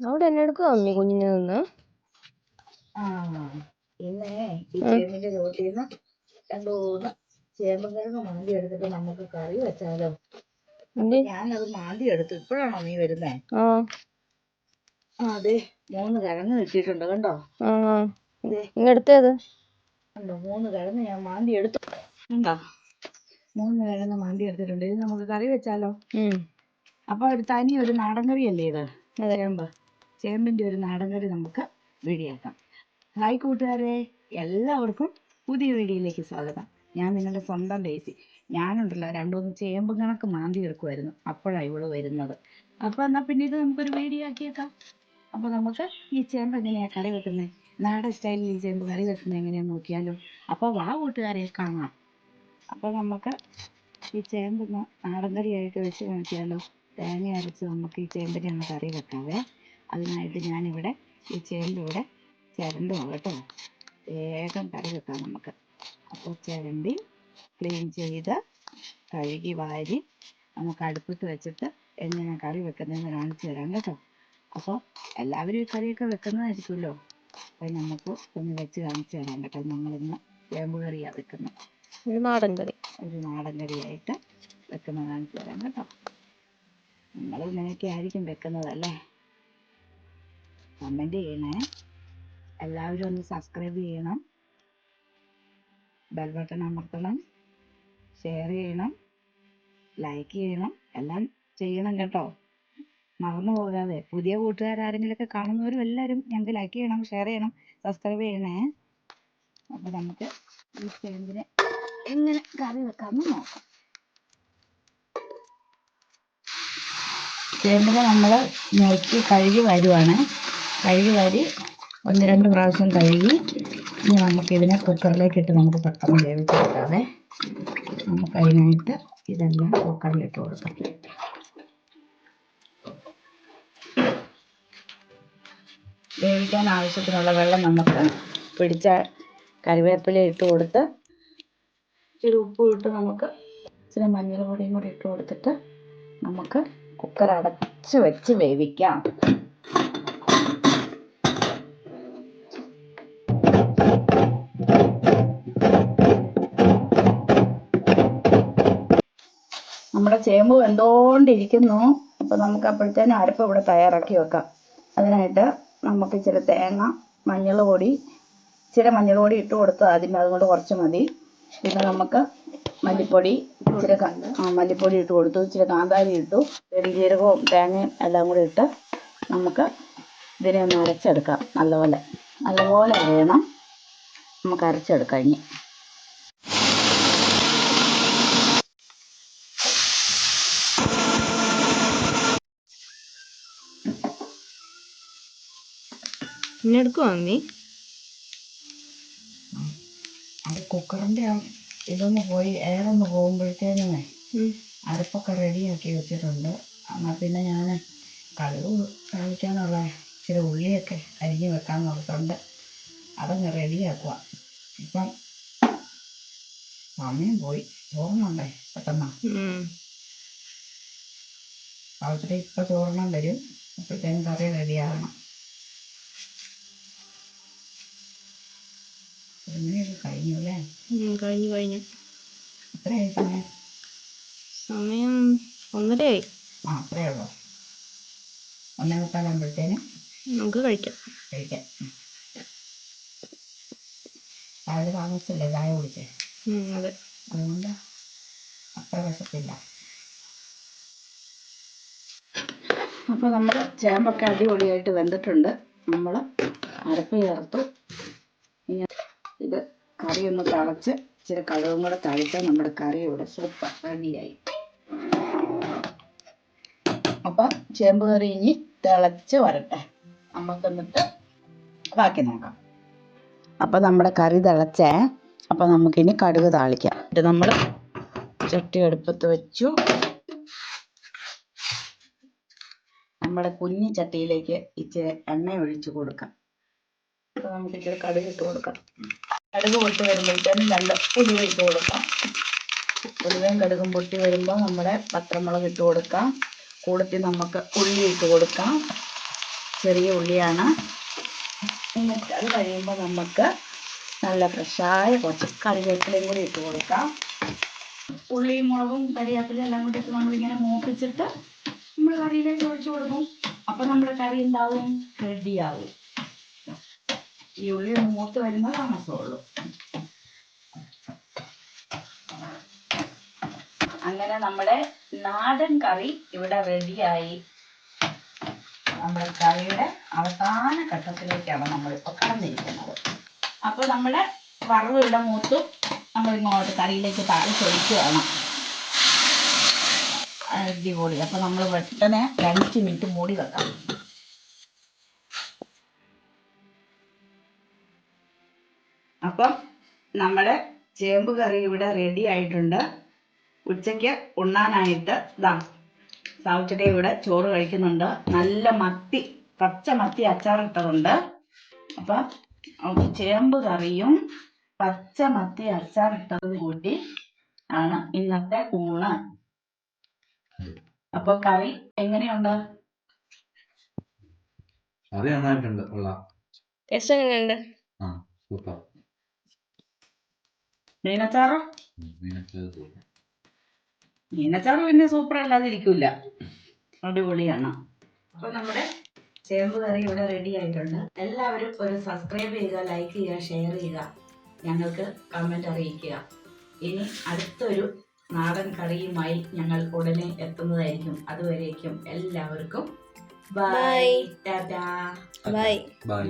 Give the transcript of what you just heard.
അവിടെ എന്നെ എടുക്കുക അമ്മി കുഞ്ഞിനെ നിന്ന്? ഇന്നേ ഈ ചേമ്പിന്റെ ചോട്ടിന്ന് രണ്ടു മൂന്ന് ചേമ്പും കിഴങ്ങ് മാന്തി എടുത്തിട്ട് നമുക്ക് കറി വെച്ചാലോ. എന്ത്? ഞാനത് മാന്തി എടുത്തു. ഇപ്പോഴാണോ നീ വരുന്നേ? അതെ മൂന്ന് കിഴങ്ങ് കിട്ടിയിട്ടുണ്ട് കണ്ടോ? മൂന്ന് കിഴങ്ങ് ഞാൻ മാന്തി എടുത്തു. കണ്ടോ? മൂന്ന് കിഴങ്ങ് മാന്തി എടുത്തിട്ടുണ്ട്. ഇത് നമുക്ക് കറി വെച്ചാലോ? ഉം. അപ്പൊ ഒരു തനി ഒരു നാടൻ കറിയല്ലേ ഇത്. ചേമ്പ്. ചേമ്പിന്റെ ഒരു നാടൻ കറി നമുക്ക് വീടിയാക്കാം ഹായ് കൂട്ടുകാരെ എല്ലാവർക്കും പുതിയ വീഡിയോയിലേക്ക് സ്വാഗതം. ഞാൻ നിങ്ങളുടെ സ്വന്തം ലേസി ഞാനുണ്ടല്ലോ രണ്ടുമൂന്ന് ചേമ്പ് കണക്ക് മാന്തി എടുക്കുമായിരുന്നു അപ്പോഴാണ് ഇവൾ വരുന്നത്. അപ്പൊ എന്നാ പിന്നെ ഇത് നമുക്കൊരു വീഡിയോ ആക്കിയേക്കാം. അപ്പൊ നമുക്ക് ഈ ചേമ്പ് എങ്ങനെയാ കറി വെക്കുന്നത് നാടൻ സ്റ്റൈലിൽ ഈ ചേമ്പ് കറി വെക്കുന്നത് എങ്ങനെയാന്ന് നോക്കിയാലോ. അപ്പൊ വാ കൂട്ടുകാരെ കാണാം. അപ്പൊ നമുക്ക് ഈ ചേമ്പ് നാടൻ കറിയായിട്ട് വെച്ച് നോക്കിയാലോ. തേങ്ങ അരച്ച് നമുക്ക് ഈ ചേമ്പിനെ ഒന്ന് കറി വെക്കാവേ. അതിനായിട്ട് ഞാനിവിടെ ഈ ചേമ്പ് ഇവിടെ ചിരണ്ടുവാ കേട്ടോ വേഗം കറി വെക്കാം നമുക്ക്. അപ്പോൾ ചിരണ്ടി ക്ലീൻ ചെയ്ത് കഴുകി വാരി നമുക്ക് അടുപ്പത്ത് വെച്ചിട്ട് എങ്ങനെ കറി വെക്കുന്നതെന്ന് കാണിച്ചു തരാം കേട്ടോ. അപ്പോൾ എല്ലാവരും ഈ കറിയൊക്കെ വെക്കുന്നതായിരിക്കുമല്ലോ. അപ്പോൾ നമുക്ക് ഒന്ന് വെച്ച് കാണിച്ചു തരാം കേട്ടോ. നമ്മളിന്ന് ചേമ്പ് കറിയാണ് വെക്കുന്നത്. ഒരു നാടൻ കറി. ഒരു നാടൻ കറിയായിട്ട് വെക്കുന്നത് കാണിച്ചു തരാം കേട്ടോ. നമ്മൾ ഇങ്ങനെയൊക്കെ ആയിരിക്കും വെക്കുന്നതല്ലേ? കമന്റ് ചെയ്യണേ. എല്ലാവരും ഒന്ന് സബ്സ്ക്രൈബ് ചെയ്യണം. ബെൽ ബട്ടൺ അമർത്തണം. ഷെയർ ചെയ്യണം. ലൈക്ക് ചെയ്യണം. എല്ലാം ചെയ്യണം കേട്ടോ. മറന്നു പോകാതെ. പുതിയ കൂട്ടുകാരാരെങ്കിലുമൊക്കെ കാണുന്നവരും എല്ലാവരും ഞങ്ങൾക്ക് ലൈക്ക് ചെയ്യണം ഷെയർ ചെയ്യണം സബ്സ്ക്രൈബ് ചെയ്യണേ. അപ്പോൾ നമുക്ക് ഈ ചേമ്പിനെ എങ്ങനെ കറി വെക്കാമെന്ന് നോക്കാം. ചേമ്പിനെ നമ്മൾ ഞെക്കി കഴുകി വരുവാണ്. കഴുകി വാരി ഒന്ന് രണ്ട് പ്രാവശ്യം കഴുകി ഇനി നമുക്ക് ഇതിനെ കുക്കറിലേക്ക് ഇട്ട് നമുക്ക് പെട്ടെന്ന് വേവിച്ചെടുക്കാതെ നമുക്ക് അതിനായിട്ട് ഇതെല്ലാം കുക്കറിലിട്ട് കൊടുക്കാം. വേവിക്കാൻ ആവശ്യത്തിനുള്ള വെള്ളം നമുക്ക് പിടിച്ച കറിവേപ്പില ഇട്ട് കൊടുത്ത് ഇച്ചിരി ഉപ്പ് ഇട്ട് നമുക്ക് ഇച്ചിരി മഞ്ഞൾ പൊടിയും കൂടി ഇട്ട് കൊടുത്തിട്ട് നമുക്ക് കുക്കർ അടച്ച് വെച്ച് വേവിക്കാം. നമ്മുടെ ചേമ്പ് വെന്തോണ്ടിരിക്കുന്നു. അപ്പോൾ നമുക്ക് അപ്പോഴത്തേനും അരപ്പ് ഇവിടെ തയ്യാറാക്കി വെക്കാം. അതിനായിട്ട് നമുക്ക് ഇച്ചിരി തേങ്ങ മഞ്ഞൾ പൊടി ഇച്ചിരി മഞ്ഞൾ പൊടി ഇട്ട് കൊടുത്ത് ആദ്യമേ അതുകൊണ്ട് കുറച്ച് മതി. പിന്നെ നമുക്ക് മല്ലിപ്പൊടി ഇച്ചിരി മല്ലിപ്പൊടി ഇട്ട് കൊടുത്തു. ഇച്ചിരി കാന്താരി ഇട്ടു. പെരുംജീരകവും തേങ്ങയും എല്ലാം കൂടി ഇട്ട് നമുക്ക് ഇതിനെ ഒന്ന് അരച്ചെടുക്കാം. നല്ലപോലെ. നല്ലപോലെ അരയണം നമുക്ക് അരച്ചെടുക്കാം ഇനി. പിന്നെ അമ്മി കുക്കറിന്റെ കുക്കറിന്റെ ഇതൊന്ന് പോയി എയറൊന്ന് പോകുമ്പോഴത്തേനുമേ. അരപ്പൊക്കെ റെഡിയാക്കി വെച്ചിട്ടുണ്ട്. എന്നാൽ പിന്നെ ഞാൻ കടുക് കാണിക്കാനുള്ള ഇച്ചിരി ഉള്ളിയൊക്കെ അരിഞ്ഞ് വെക്കാൻ നോക്കുന്നുണ്ട്. അതങ്ങ് റെഡിയാക്കുക ഇപ്പം സമയം പോയി. ചോറണ്ടേ പെട്ടെന്ന്. രാവിലത്തെ ഇപ്പം ചോറിനാൻ വരും. അപ്പോഴത്തേനും കറി റെഡിയാകണം ഇങ്ങനെയൊക്കെ കഴിഞ്ഞു അല്ലേ? കഴിഞ്ഞു കഴിഞ്ഞു. എത്രയായി സമയം? സമയം ഒന്നരയായി. ആ അത്രയേ ഉള്ളൂ. ഒന്നേ മുക്കാലാകുമ്പോഴത്തേനും നമുക്ക് കഴിക്കാം. കഴിക്കാം. രാവിലെ താമസിച്ചല്ലേ? ചായ കുടിച്ചേ? ഉം, അതെ. അതുകൊണ്ട് അത്ര വിശപ്പില്ല. അപ്പോൾ നമ്മൾ ചേമ്പൊക്കെ അടിപൊളിയായിട്ട് വെന്തിട്ടുണ്ട്. നമ്മൾ അരപ്പ് ചേർത്തു. ഇനി ഇത് കറി ഒന്ന് തിളച്ച് ഇച്ചിരി കടുകും കൂടെ തളിച്ചാൽ നമ്മുടെ കറി ഇവിടെ സൂപ്പർ റെഡിയായി അപ്പം ചേമ്പ് കറി ഇനി തിളച്ച് വരട്ടെ. നമുക്ക് എന്നിട്ട് ബാക്കി നോക്കാം. അപ്പം നമ്മുടെ കറി തിളച്ചേ. അപ്പം നമുക്കിനി കടുക് താളിക്കാം. എന്നിട്ട് നമ്മൾ ചട്ടി അടുപ്പത്ത് വെച്ചു. നമ്മുടെ കുഞ്ഞു ചട്ടിയിലേക്ക് ഇച്ചിരി എണ്ണ ഒഴിച്ച് കൊടുക്കാം. അപ്പൊ നമുക്ക് ഇച്ചിരി കടുക് ഇട്ട് കൊടുക്കാം. കടുക് പൊട്ടി വരുമ്പോഴത്തേനും നല്ല ഉലുവ ഇട്ട് കൊടുക്കാം. ഉലുവയും കടുകും പൊട്ടി വരുമ്പോൾ നമ്മുടെ പത്രമുളക് ഇട്ട് കൊടുക്കാം. കൂടത്തിൽ നമുക്ക് ഉള്ളി ഇട്ട് കൊടുക്കാം. ചെറിയ ഉള്ളിയാണ്. എന്നിട്ട് അത് കഴിയുമ്പോൾ നമുക്ക് നല്ല ഫ്രഷായ കുറച്ച് കറിവേപ്പിലയും കൂടി ഇട്ട് കൊടുക്കാം. ഉള്ളിയും മുളകും കറിവേപ്പിലയും എല്ലാം കൂടി ഇട്ട് നമ്മളിങ്ങനെ മൂപ്പിച്ചിട്ട് നമ്മൾ കറിയിലേക്ക് ഒഴിച്ചു കൊടുക്കും. അപ്പം നമ്മുടെ കറി എന്താവും? റെഡിയാവും. ഈ ഉള്ളി മൂത്ത് വരുന്ന താമസമുള്ളൂ അങ്ങനെ നമ്മുടെ നാടൻ കറി ഇവിടെ റെഡിയായി. നമ്മുടെ കറിയുടെ അവസാന ഘട്ടത്തിലേക്കാണ് നമ്മളിപ്പോൾ കടന്നിരിക്കുന്നത്. അപ്പോൾ നമ്മുടെ വറവ് ഇവിടെ മൂത്തു. നമ്മൾ ഇങ്ങോട്ട് കറിയിലേക്ക് താഴ്ചൊഴിക്കുകയാണ് അടിപൊളി. അപ്പോൾ നമ്മൾ പെട്ടെന്ന് രണ്ട് മിനിറ്റ് മൂടി വെക്കാം. അപ്പം നമ്മുടെ ചേമ്പ് കറി ഇവിടെ റെഡി ആയിട്ടുണ്ട്. ഉച്ചയ്ക്ക് ഉണ്ണാനായിട്ട് ഇതാ സാവുച്ചടി ഇവിടെ ചോറ് കഴിക്കുന്നുണ്ട്. നല്ല മത്തി പച്ച മത്തി അച്ചാറിട്ടതുണ്ട്. അപ്പം ചേമ്പ് കറിയും പച്ച മത്തി അച്ചാറിട്ടതും കൂട്ടി ആണ് ഇന്നത്തെ ഊണ്. അപ്പൊ കറി എങ്ങനെയുണ്ട്? കറി നന്നായിട്ടുണ്ട്. കൊള്ളാം. ടേസ്റ്റ് എങ്ങനെയുണ്ട്? ആ സൂപ്പർ. മീനച്ചാറോ മീനച്ചാറ് പിന്നെ സൂപ്പർ അല്ലാതെ ഇരിക്കില്ല അടിപൊളിയാണ്. അപ്പൊ നമ്മുടെ ചേമ്പ് കറി ഇവിടെ റെഡി ആയിട്ടുണ്ട്. എല്ലാവരും ഒരു സബ്സ്ക്രൈബ് ചെയ്യുക ലൈക്ക് ചെയ്യുക ഷെയർ ചെയ്യുക. ഞങ്ങൾക്ക് കമന്റ് അറിയിക്കുക. ഇനി അടുത്തൊരു നാടൻ കറിയുമായി ഞങ്ങൾ ഉടനെ എത്തുന്നതായിരിക്കും. അതുവരേക്കും എല്ലാവർക്കും. Bye Bye. Tata bye bye